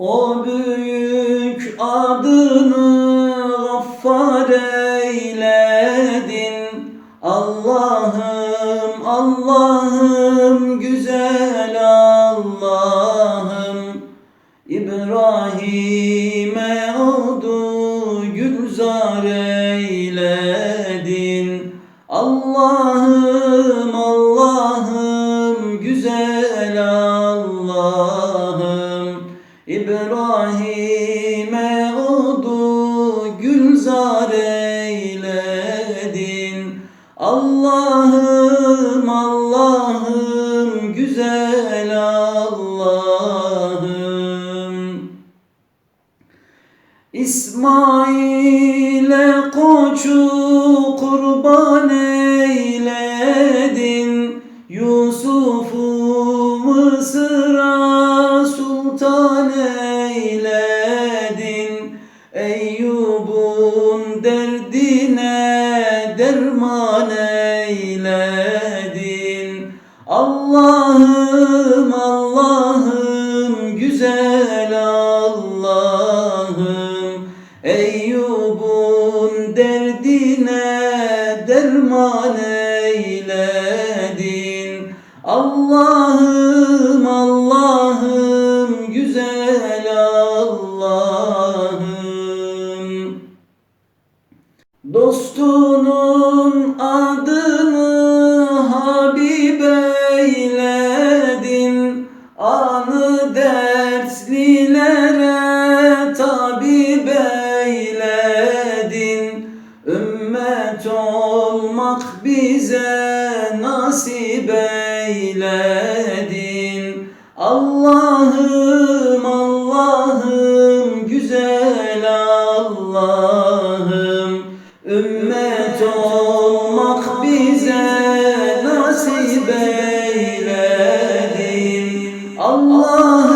O büyük adını gaffar eyledin. Allah'ım Allah'ım güzel Allah'ım. İbrahim'e oldu gülzar eyledin. Allah'ım Allah'ım güzel Allah'ım İbrahim'e oldu gülzar eyledin. Allah'ım Allah'ım güzel Allah'ım. İsmail'e koçu kurban eyledin. Yusuf'u Mısır'a Eyyub'un derdine derman eyledin. Allah'ım Allah'ım güzel Allah'ım. Eyyub'un derdine derman eyledin. Allah'ım Allah'ım Dostunun adını Habib eyledin. Anı dertlilere tabip eyledin. Ümmet olmak bize nasip eyledin. Allah'ım Allah'ım Ümmet olmak bize nasip eyledin Allah'ım